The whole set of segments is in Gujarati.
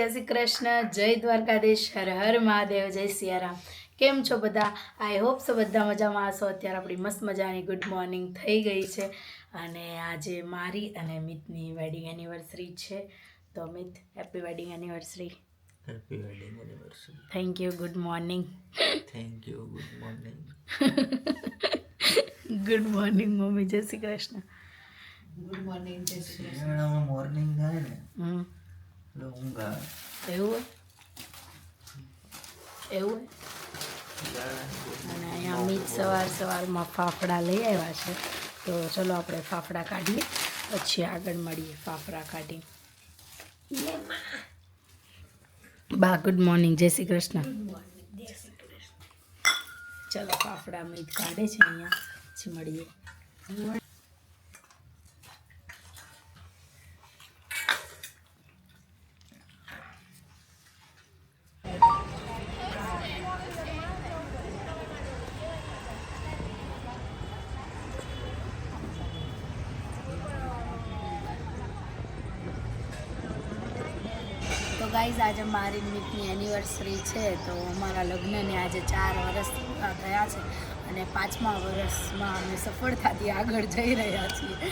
મોર્નિંગ જય શ્રી કૃષ્ણ જય દ્વારકાધીશ હર હર મહાદેવ જય સિયારામ. કેમ છો બધા? આઈ હોપ સો બધા મજામાં હશો. અત્યારે આપણી મસ્ત મજાની ગુડ મોર્નિંગ થઈ ગઈ છે. અને આજે મારી અને મિતની વેડિંગ એનિવર્સરી છે. તો Mit happy wedding anniversary happy wedding anniversary thank you good morning thank you good morning good morning mummy. જય શ્રી કૃષ્ણ. ગુડ મોર્નિંગ થાય ને. હમ. એટલે ઊંઘ આવે એવું હોય એવું હોય અને અહીંયા મિત સવાર સવારમાં ફાફડા લઈ આવ્યા છે. તો ચલો આપણે ફાફડા કાઢીએ પછી આગળ મળીએ ફાફડા કાઢી બા ગુડ મોર્નિંગ જય શ્રી કૃષ્ણ. ચલો ફાફડા મીઠ કાઢે છે અહીંયા. પછી મળીએ. ગાઈઝ આજે મારી મિતની એનિવર્સરી છે તો અમારા લગ્નને આજે ચાર વર્ષ થયા છે અને પાંચમા વર્ષમાં અમે સફળતાથી આગળ જઈ રહ્યા છીએ.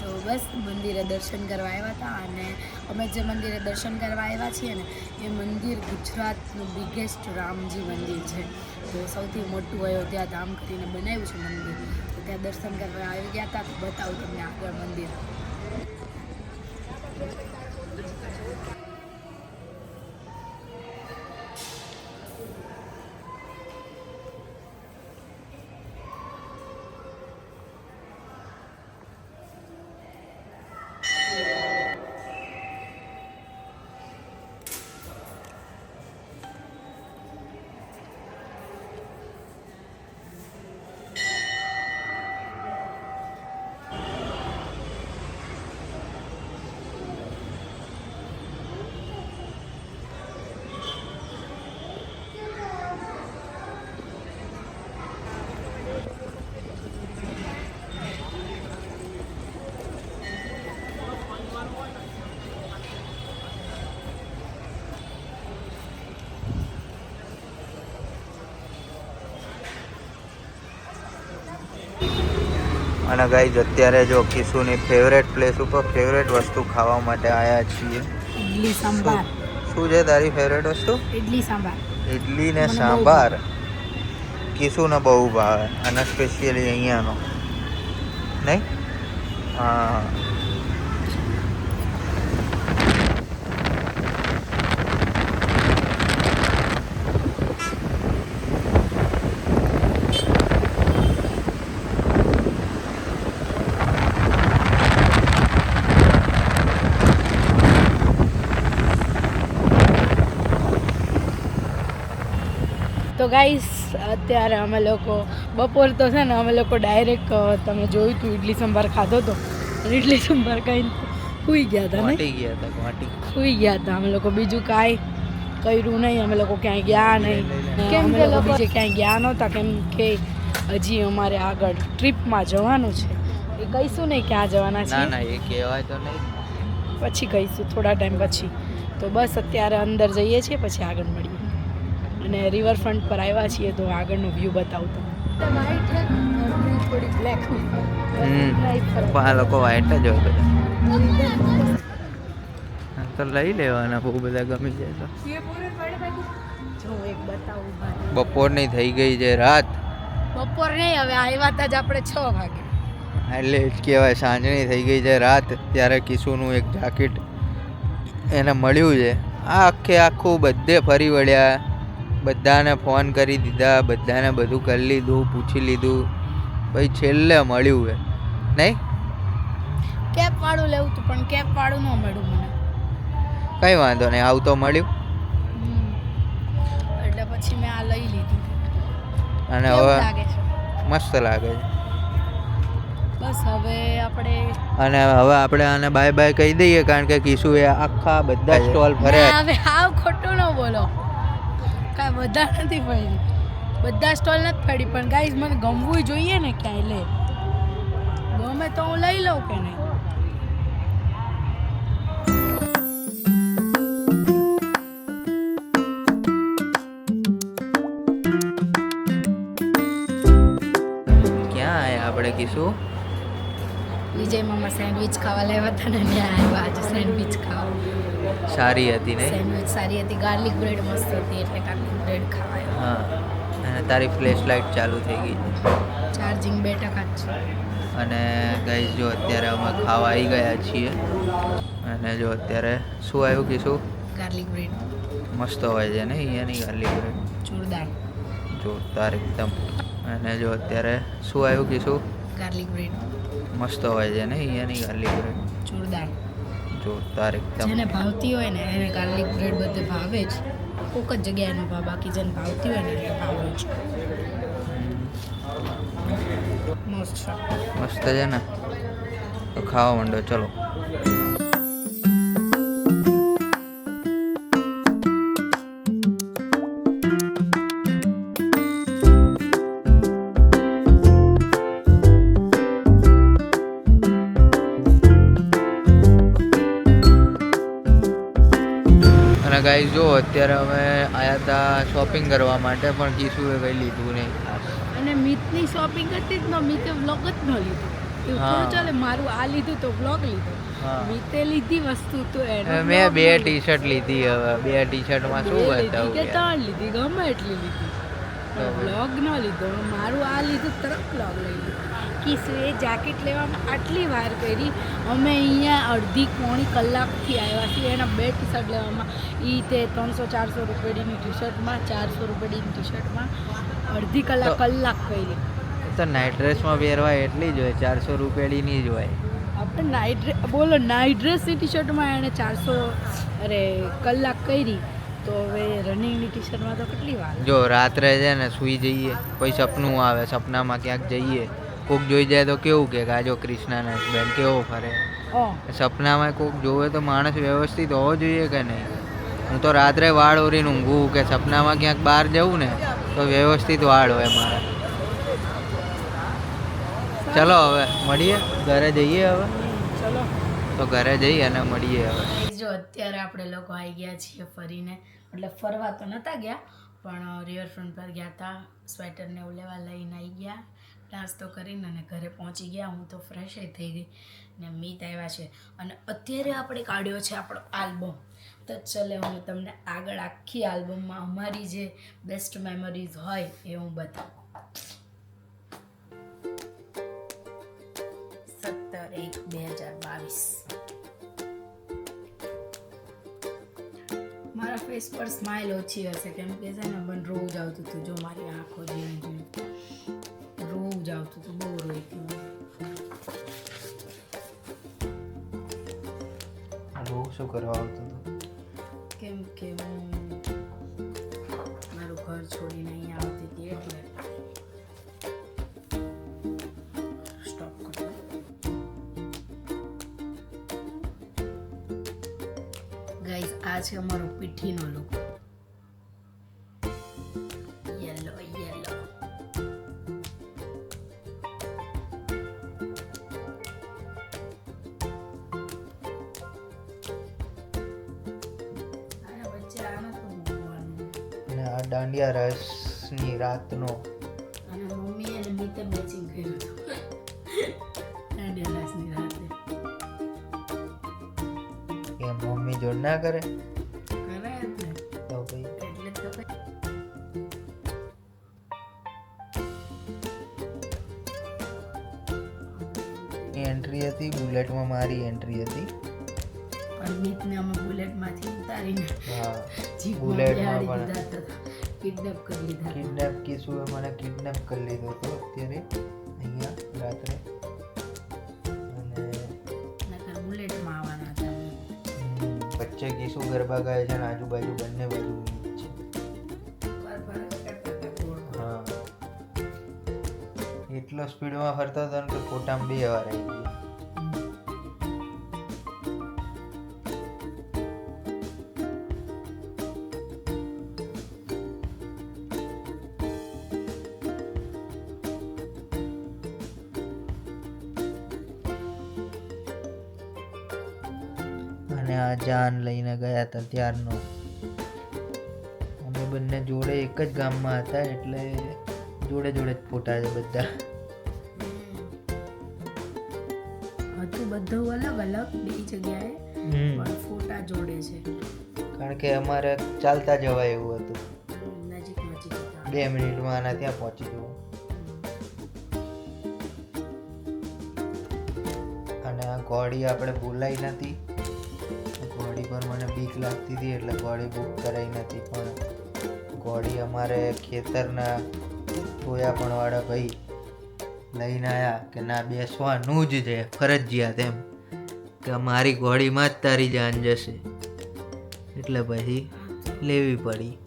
તો બસ, મંદિરે દર્શન કરવા આવ્યા હતા અને અમે જે મંદિરે દર્શન કરવા આવ્યા છીએ ને, એ મંદિર ગુજરાતનું બિગેસ્ટ રામજી મંદિર છે. તો સૌથી મોટું અયોધ્યા ધામ કરીને બનાવ્યું છે મંદિર. તો ત્યાં દર્શન કરવા આવી ગયા હતા. તો બતાવું તમને આગળ મંદિર. અને ગાઈઝ અત્યારે જો કિશુની ફેવરેટ પ્લેસ ઉપર ફેવરેટ વસ્તુ ખાવા માટે આવ્યા છીએ. ઇડલી સંભાર. શું છે તારી ફેવરેટ વસ્તુ? ઇડલી સંભાર. ઇડલી ને સાંભાર? કિશુને બહુ ભાવે અને સ્પેશિયલી અહીંયાનો. નહીં? હા ગાઈસ અત્યારે અમે લોકો બપોર તો છે ને અમે લોકો ડાયરેક્ટ તમે જોયું હતું ઇડલી સંભાર ખાધો તો? અને ઇડલી સંભાર ખાઈને સૂઈ ગયા હતા ને ગયા હતા સૂઈ ગયા હતા અમે લોકો. બીજું કાંઈ કર્યું નહીં અમે લોકો ક્યાંય ગયા નહીં. કેમ કે લોકો બીજે ક્યાંય ગયા નહોતા કેમ કે હજી અમારે આગળ ટ્રીપમાં જવાનું છે. એ કહીશું નહીં ક્યાં જવાના છે ના એ કહેવાય તો નહીં. પછી કહીશું થોડા ટાઈમ પછી. તો બસ અત્યારે અંદર જઈએ છીએ પછી આગળ મળીએ. અને રિવરફ્રન્ટ પર આવ્યા છીએ તો આગળનો વ્યૂ બતાવતો આ લોકો વાઈટ જ હોય બધા. તો લઈ લેવાના બહુ બધા ગમી જાય તો. બપોરની થઈ ગઈ છે રાત. બપોર નહીં હવે આવ્યા હતા જ આપણે છ વાગે. એટલે કહેવાય સાંજની થઈ ગઈ છે રાત ત્યારે કિશુનું એક જાકેટ એને મળ્યું છે. આ આખે આખું બધે ફરી વળ્યા. બધાને ફોન કરી દીધા બધાને બધું કરી લીધું પૂછી લીધું. પછી છેલ્લે મળ્યું એ. નહીં? કેપ વાળું લેવું હતું પણ કેપ વાળું ન મળ્યું મને. કંઈ વાંધો નહીં આવું તો મળ્યું. એટલે પછી મેં આ લઈ લીધું. અને હવે મસ્ત લાગે છે. બસ હવે આપણે અને હવે આપણે આને બાય બાય કહી દઈએ કારણ કે કિશુ એ આખા બધા સ્ટોલ ના, ફર્યા હવે આવ ખોટું ન બોલો. કાંઈ વધારે નથી પડી બધા સ્ટોલ નથી પડી પણ ગાઈઝ મને ગમવું જોઈએ ને ક્યાંય લે. ગમે તો હું લઈ લઉં કે નહીં. આપણે કીશું? વિજય મામા સેન્ડવિચ ખાવા લેવા હતા ને ત્યાં આવ્યા આજે સેન્ડવીચ ખાવા. સારી હતી ને સેન્ડવિચ સારી હતી ગાર્લિક બ્રેડ મસ્ત હતી એટલે ગાર્લિક બ્રેડ ખાવા હા. અને તારી ફ્લેશ લાઇટ ચાલુ થઈ ગઈ? ચાર્જિંગ બે ટકા છે. અને ગઈ જો અત્યારે અમે ખાવા આવી ગયા છીએ. અને જો અત્યારે શું આવ્યું કીશું ગાર્લિક બ્રેડ. મસ્ત હોય છે ને અહીંયાની ગાર્લિક બ્રેડ? જોરદાર. જોરદાર એકદમ. અને જો અત્યારે શું આવ્યું કીશું ગાર્લિક બ્રેડ. મસ્ત હોય છે ને અહીંયાની ગાર્લિક બ્રેડ? જોરદાર. જોરદાર એકદમ જેને ભાવતી હોય ને એને ગાર્લિક બ્રેડ બધે ભાવે જ. કોક જ જગ્યાએ ન ભાવ બાકી જેને ભાવતી હોય ને એને ભાવે જ. મસ્ત છે. મસ્ત છે ને? તો ખાવા માંડો ચલો. અત્યારે અમે આયા હતા શોપિંગ કરવા માટે પણ કીશું એ કંઈ લીધું નહીં. અને મિતની શોપિંગ હતી જ ન મિતે વ્લોગ જ ન લીધો. એવું ચાલે મારું આ લીધું તો વ્લોગ લીધો. મિતે લીધી વસ્તુ તો એને મેં બે ટી શર્ટ લીધી હવે. બે ટી શર્ટમાં શું બતાવું કે ત્રણ લીધી ગમે એટલી લીધી. વ્લોગ ન લીધો. મારું આ લીધું તરત વ્લોગ લઈ લીધું. કિસુ એ જેકેટ લેવામાં આટલી વાર કરી. અમે અહીંયા અડધી પોણી કલાકથી આવ્યા છીએ. એના બે ટી શર્ટ લેવામાં. એ તે ત્રણસો ચારસો રૂપિયાની ટી શર્ટમાં ચારસો રૂપિયાની ટી શર્ટમાં અડધી કલાક કલાક કરી. તો નાઇટ ડ્રેસમાં પહેરવા એટલી જ હોય. ચારસો રૂપિયાની જ હોય. આપણે નાઇટ ડ્રેસ બોલો નાઇટ ડ્રેસની ટી શર્ટમાં એણે ચારસો અરે કલાક કરી. તો હવે રનિંગની ટી શર્ટમાં તો કેટલી વાર? જો રાત્રે છે ને સૂઈ જઈએ કોઈ સપનું આવે સપનામાં ક્યાંક જઈએ કોક જોઈ જાય તો કેવું કે આ જો હસબન્ડ કેવો ફરે. સપનામાં કોક જોવે તો માણસ વ્યવસ્થિત હોવો જોઈએ કે નહીં? હું તો રાત્રે વાળ ઓરીને ઊંઘું કે સપનામાં ક્યાંક બહાર જવું ને તો વ્યવસ્થિત વાળ હોય મારા. ચલો હવે મળીએ? ઘરે જઈએ હવે? ચલો. તો ઘરે જઈએ અને મળીએ હવે. જો અત્યારે આપણે લોકો આવી ગયા છીએ ફરીને. એટલે ફરવા તો નહોતા ગયા પણ રિવરફ્રન્ટ પર ગયા હતા સ્વેટરને એવું લેવા લઈને આવી ગયા. નાસ્તો કરીને અને ઘરે પહોંચી ગયા. હું તો ફ્રેશ થઈ ગઈ ને મીત આવ્યા છે. અને અત્યારે આપણે કાઢ્યો છે આપણો આલ્બમ તો ચલે હું તમને આગળ આખી આલ્બમમાં અમારી જે બેસ્ટ મેમરીઝ હોય એ હું બતાવું. સત્તર એક બે હજાર બાવીસ. મારા ફેસ પર સ્માઇલ ઓછી હશે. કેમ કે છે ને મને રોજ આવતું હતું. જો મારી આંખો ઝીણી ઝીણી. રોજ આવતું હતું બહુ રોઈ હતી હું. બહુ શું કરવા આવતું હતું કેમ કે હું મારું ઘર છોડીને અહીંયા આવતી હતી એટલે ગાઈઝ આ છે અમારો પીઠીનો લુક દાંડિયા રસની રાતનો. અને મમ્મી અને મીતે મેચિંગ કર્યું દાંડિયા રાસની રાતે. કે મમ્મી જોડ ના કરે? કરે તો ભાઈ. એટલે તો એન્ટ્રી હતી બુલેટમાં મારી એન્ટ્રી હતી. પણ અમે બુલેટમાંથી ઉતારીને હા બુલેટમાં પણ કિડનેપ કરી લીધા કિડનેપ કીશું મને કિડનેપ કરી લીધો હતો અત્યારે અહીંયા રાત્રે. અને નકર બુલેટમાં આવવાના હતા વચ્ચે કીશું ગરબા ગાય છે અને આજુબાજુ બંને બાજુ એટલો સ્પીડમાં ફરતો હતો ને કે ફોટામાં બે વાર આવી ગઈ. અને આ જાન લઈને ગયા હતા ત્યારનો. અમે બંને જોડે એક જ ગામમાં હતા એટલે જોડે જોડે જ ફોટા છે બધા. હતું બધું અલગ અલગ બે જગ્યાએ પણ ફોટા જોડે છે. કારણ કે અમારે ચાલતા જવાય એવું હતું. નજીક નજીક બે મિનિટમાં આના ત્યાં પહોંચી જવું. અને આ ઘોડી આપણે બોલાઈ નથી. ઘોડી મને બીક લાગતી હતી એટલે ઘોડી બુક કરાઈ નથી પણ ઘોડી અમારે ખેતરના ટોયાપણવાળા ભાઈ લઈને આવ્યા કે ના બેસવાનું જ છે, ફરજિયાત એમ કે મારી ઘોડીમાં જ તારી જાન જશે. એટલે પછી લેવી પડી.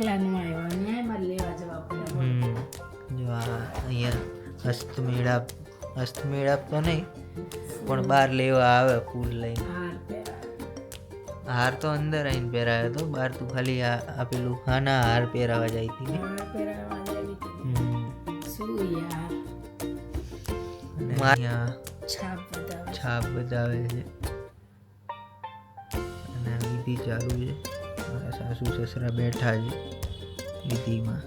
રસ્તા આવ્યો. ન્યાય મારે લેવા જવા પડે. હમ. જો આ અહીંયા હસ્તમેળાપ અસ્તમેળાપ તો નહીં પણ બહાર લેવા આવે ફૂલ લઈને. હાર તો અંદર આવીને પહેરાયો હતો બહાર તું ખાલી આ પેલું ખાના હાર પહેરાવા જાય હતી ને. છાપ બતાવે છે. અને વિધિ ચાલુ છે. મારા સાસુ સસરા બેઠા છે વિધિમાં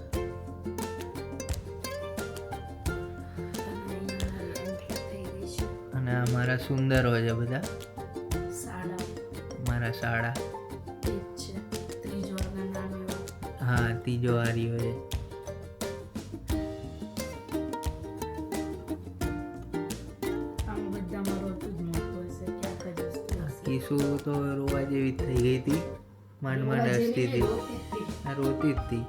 અને આ મારા સુંદરો છે બધા મારા એવો. હા ત્રીજો આર્યો છે. કિસુ તો રોવા જેવી થઈ ગઈ હતી માંડ માંડ હસતી હતી. રોતી હતી.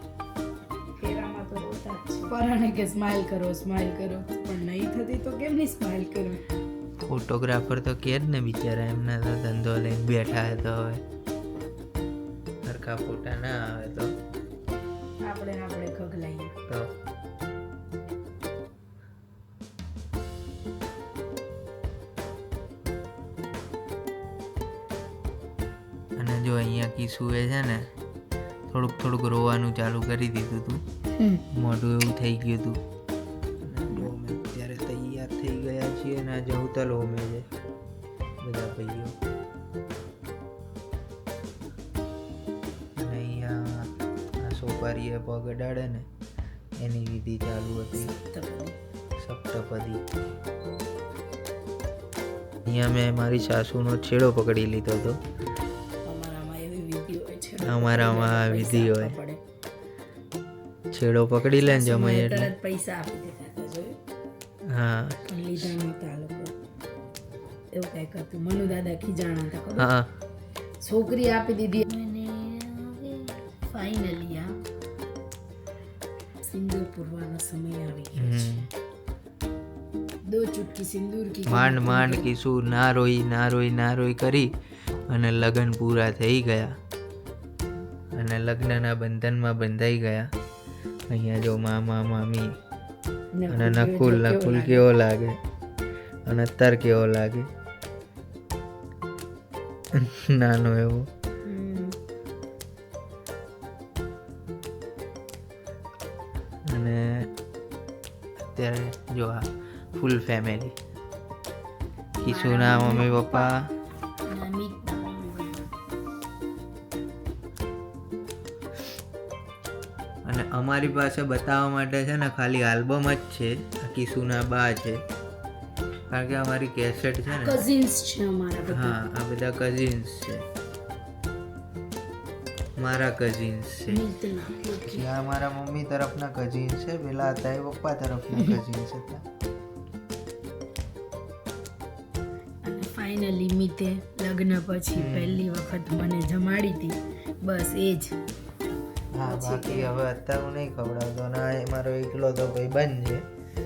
પરાણે કે સ્માઈલ કરો સ્માઈલ કરો. પણ નહીં થતી તો કેમ નહીં સ્માઈલ કરો? ફોટોગ્રાફર તો કે જ ને બિચારા એમના તો ધંધો લઈને બેઠા તો હવે. સરખા ફોટા ના આવે તો. જો અહીંયા કિસુએ છે ને થોડુંક થોડુંક રોવાનું ચાલુ કરી દીધું હતું મોઢું એવું થઈ ગયું હતું અમે અત્યારે તૈયાર થઈ ગયા છીએ અને આ જવતલ હોમે છે બધા ભાઈઓ. અહીંયા આ સોપારીએ પગ અડાડે ને એની વિધિ ચાલુ હતી. સપ્તપદી. અહીંયા મેં મારી સાસુનો છેડો પકડી લીધો હતો. અમારામાં આ વિધિ હોય. છેડો પકડી લે ને જમાઈ એટલે પૈસા આપી દેતા હા. લીધા નહોતા લોકો. એવું કંઈક હતું. મનુ દાદા ખીજાણા હતા ખબર? હા. છોકરી આપી દીધી. અને ફાઇનલી આ સિંદૂર પૂરવાનો સમય આવી ગયો છે. દો ચુટકી સિંદૂર કી માંડ માંડ કિશોર ના રોઈ ના રોઈ ના રોઈ કરી અને લગ્ન પૂરા થઈ ગયા. લગ્નના બંધનમાં બંધાઈ ગયા. અહીંયા જો મામા મામી અને નકુલ નકુલ કેવો લાગે? અને અત્તર કેવો લાગે? નાનો એવો. અને અત્યારે જો આ ફૂલ ફેમિલી કિશુના મમ્મી પપ્પા અમારી પાસે બતાવવા માટે છે ને ખાલી આલ્બમ જ છે. આખી સુના બા છે. કારણ કે અમારી કેસેટ છે ને. કઝિન્સ છે અમારા હા આ બધા કઝિન્સ છે. મારા કઝિન્સ છે. આ મારા મમ્મી તરફના કઝિન્સ છે પેલા હતા એ પપ્પા તરફના કઝિન્સ હતા. અને ફાઇનલી મિતે લગ્ન પછી પહેલી વખત મને જમાડી હતી બસ એ જ. હા બાકી હવે અત્યારે હું નહીં ખવડાવતો આ એ મારો એકલો તો ભાઈ બંધ છે.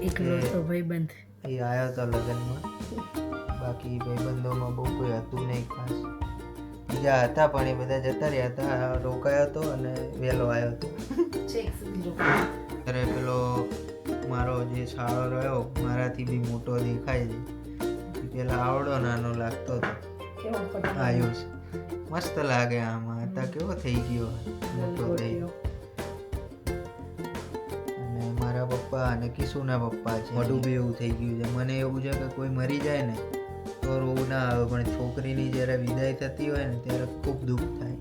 એકલો તો ભાઈબંધ એ આવ્યો તો લગ્નમાં. બાકી ભાઈબંધોમાં બહુ કોઈ હતું નહીં ખાસ. બીજા હતા પણ એ બધા જતા રહ્યા હતા રોકાયો હતો અને વહેલો આવ્યો હતો અરે ત્યારે પેલો મારો જે શાળો રહ્યો મારાથી બી મોટો દેખાય છે. પેલા આવડો નાનો લાગતો હતો. આયુષ મસ્ત લાગે આમાં. હતા કેવો થઈ ગયો? મોટો થઈ ગયો અને મારા પપ્પા અને કિશુના પપ્પા છે. મોઢું બી એવું થઈ ગયું છે. મને એવું છે કે કોઈ મરી જાય ને તો રોવું ના આવે. પણ છોકરીની જ્યારે વિદાય થતી હોય ને ત્યારે ખૂબ દુઃખ થાય.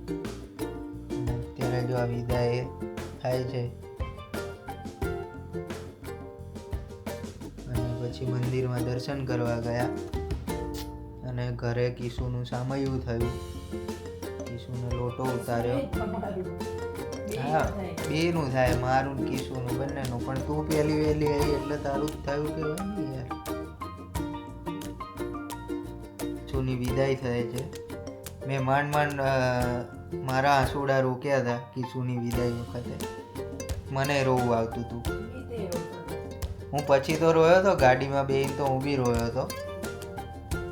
ત્યારે જો આ વિદાય થાય છે. અને પછી મંદિરમાં દર્શન કરવા ગયા. અને ઘરે કિશુનું સામયું થયું. કિશુને લોટો ઉતાર્યો. હા બેનું થાય મારું ને કિશુનું બંનેનું. પણ તું પેલી વહેલી આવી એટલે તારું જ થયું કે નહીં યાર? જૂની વિદાય થાય છે. મેં માંડ માંડ મારા આંસુડા રોક્યા હતા કિશુની વિદાય વખતે. મને રોવું આવતું હતું. હું પછી તો રોયો હતો ગાડીમાં બે તો હું બી રોયો હતો.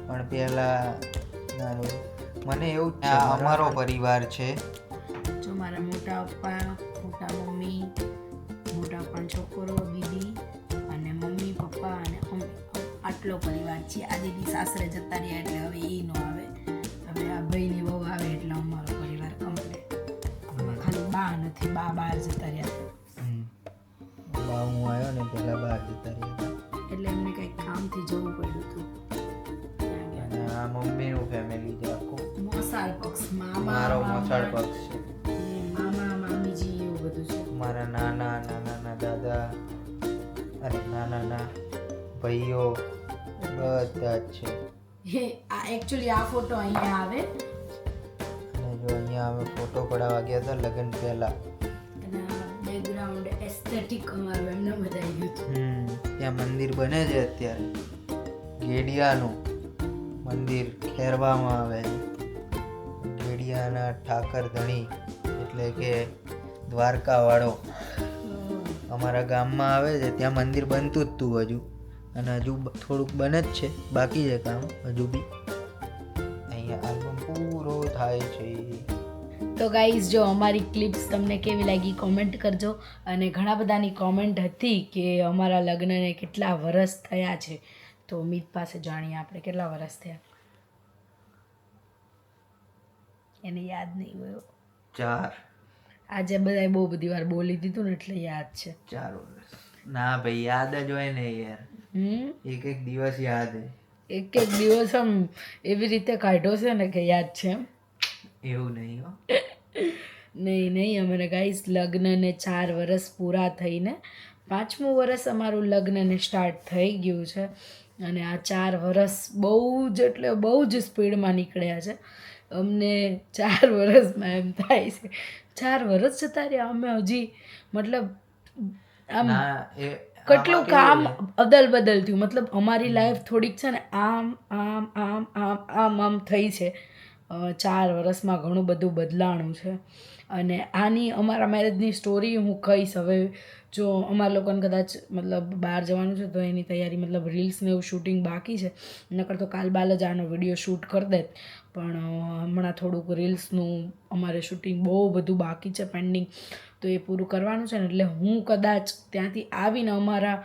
પણ પહેલા ના રોયો. મને એવું છે, અમારો પરિવાર છે. જો મારા મોટા પપ્પા મોટા મમ્મી મોટા પણ છોકરો દીદી અને મમ્મી પપ્પા અને આટલો પરિવાર છે આ દીદી સાસરે જતા રહ્યા એટલે હવે એ નો આવે. હવે આ ભાઈની બહુ આવે એટલે અમારો પરિવાર કમ્પ્લીટ ખાલી બા નથી બા બહાર જતા રહ્યા. હમ. બા હું આવ્યો ને પેલા બહાર જતા રહ્યા એટલે એમને કંઈક કામથી જવું પડ્યું હતું. આ મમ્મીનું ફેમિલી છે. મોસાળ પક્ષ મામા મારો મામા, પક્ષ છે. મામા મામીજી એવું બધું છે. મારા નાના નાના દાદા અરે નાના નાના ભાઈઓ બધા જ છે. હે આ એકચ્યુઅલી આ ફોટો અહીંયા આવે. અને જો અહીંયા અમે ફોટો પડાવવા ગયા હતા લગ્ન પહેલા. અને બેકગ્રાઉન્ડ એસ્થેટિક અમારું એમને બતાવી ગયું હતું. ત્યાં મંદિર બને છે અત્યારે. ગેડિયાનું મંદિર ખેરવામાં આવે છે. ગેડિયાના ઠાકર ધણી એટલે કે દ્વારકાવાળો અમારા ગામમાં આવે છે, ત્યાં મંદિર બનતું જ તું હજુ. અને હજુ થોડુંક બને જ છે, બાકી છે કામ હજુ બી. અહીંયા આલ્બમ પૂરો થાય છે. તો ગાઈઝ, જો અમારી ક્લિપ્સ તમને કેવી લાગી કોમેન્ટ કરજો. અને ઘણા બધાની કોમેન્ટ હતી કે અમારા લગ્નને કેટલા વરસ થયા છે. તો મીત પાસે જાણીએ આપણે કેટલા વરસ થયા. એને યાદ નહીં ગયો. ચાર. આજે બધા બહુ બધી વાર બોલી દીધું ને એટલે યાદ છે. ચાર વર્ષ. ના ભાઈ યાદ જ હોય ને યાર. એક એક દિવસ યાદ હે. એક એક દિવસ આમ એવી રીતે કાઢ્યો છે ને કે યાદ છે એવું નહીં હો. નહીં નહીં અમારે ગાઈસ લગ્નને ચાર વર્ષ પૂરા થઈને પાંચમું વર્ષ અમારું લગ્નને સ્ટાર્ટ થઈ ગયું છે. અને આ ચાર વર્ષ બહુ જ એટલે બહુ જ સ્પીડમાં નીકળ્યા છે. અમને ચાર વર્ષમાં એમ થાય છે. ચાર વર્ષ જતા રહ્યા અમે હજી. મતલબ આમ કેટલું કામ અદલ બદલ થયું. મતલબ અમારી લાઈફ થોડીક છે ને આમ આમ આમ આમ આમ આમ થઈ છે. ચાર વર્ષમાં ઘણું બધું બદલાણું છે. અને આની અમારા મેરેજની સ્ટોરી હું કહીશ. હવે જો અમારા લોકોને કદાચ, મતલબ બહાર જવાનું છે, તો એની તૈયારી, મતલબ રીલ્સ ને એવું શૂટિંગ બાકી છે. નકર તો કાલ બાલ જ આનો વીડિયો શૂટ કરી દેત. પણ હમણાં થોડુંક રીલ્સનું અમારે શૂટિંગ બહુ બધું બાકી છે પેન્ડિંગ તો એ પૂરું કરવાનું છે ને, એટલે હું કદાચ ત્યાંથી આવીને અમારા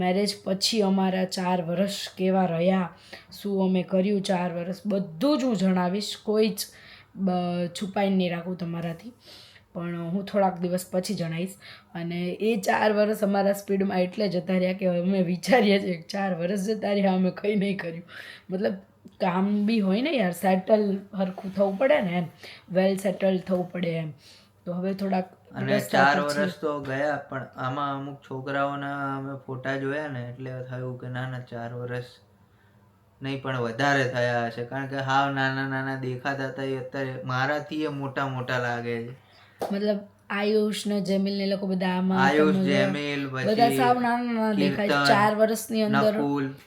મેરેજ પછી અમારા ચાર વર્ષ કેવા રહ્યા, શું અમે કર્યું ચાર વર્ષ બધું જ હું જણાવીશ. કોઈ જ છુપાઈને નહીં રાખું તમારાથી. પણ હું થોડાક દિવસ પછી જણાવીશ અને એ ચાર વર્ષ અમારા સ્પીડમાં એટલે જતા રહ્યા કે અમે વિચારીએ છીએ કે ચાર વર્ષ જતા રહ્યા અમે કંઈ નહીં કર્યું. મતલબ કામ બી હોય ને યાર સેટલ હરખું થવું પડે ને એમ. વેલ સેટલ થવું પડે એમ. તો હવે થોડાક અને ચાર વર્ષ તો ગયા પણ આમાં અમુક છોકરાઓના અમે ફોટા જોયા ને એટલે થયું કે ના ના ચાર વર્ષ નહીં પણ વધારે થયા હશે. કારણ કે હાવ નાના નાના દેખાતા હતા એ અત્યારે મારાથી એ મોટા મોટા લાગે છે. મતલબ આયુષ ને જમીલ ને લોકો બધા આમાં આયુષ જેમિલ બધા સાવ નાના નાના દેખાય ચાર વર્ષની અંદર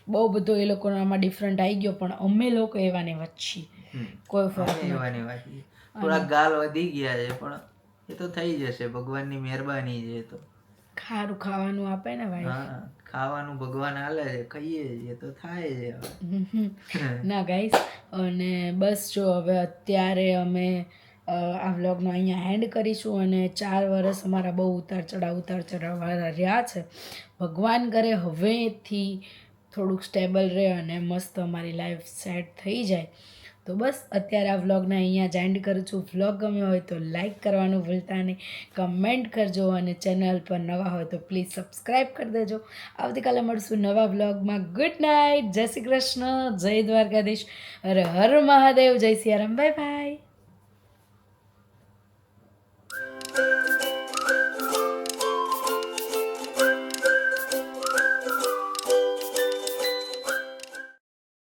બહુ બધો એ લોકોનામાં ડિફરન્ટ આવી ગયો પણ અમે લોકો એવા ને વચ્ચી. કોઈ ફરક નહીં વાત ગાલ વધી ગયા છે પણ એ તો થઈ જશે. ભગવાનની મહેરબાની છે તો. ખારું ખાવાનું આપે ને ભાઈ? ખાવાનું ભગવાન હાલે છે ખાઈએ છીએ તો થાય છે. ના ગાઈસ અને બસ જો હવે અત્યારે અમે આ વ્લોગનો અહીંયા એન્ડ કરીશું અને ચાર વર્ષ અમારા બહુ ઉતાર ચઢાવ, ઉતાર ચઢાવવાળા રહ્યા છે. ભગવાન કરે હવેથી થોડુંક સ્ટેબલ રહે અને મસ્ત અમારી લાઈફ સેટ થઈ જાય. તો બસ, અત્યારે આ વ્લોગને અહીંયા જ એન્ડ કરું છું. વ્લોગ ગમ્યો હોય તો લાઈક કરવાનું ભૂલતા નહીં. કમેન્ટ કરજો અને ચેનલ પર નવા હોય તો પ્લીઝ સબસ્ક્રાઈબ કરી દેજો. આવતીકાલે મળશું નવા વ્લોગમાં. ગુડ નાઇટ જય શ્રી કૃષ્ણ. જય દ્વારકાધીશ. હર હર મહાદેવ. જય સિયારામ. Bye bye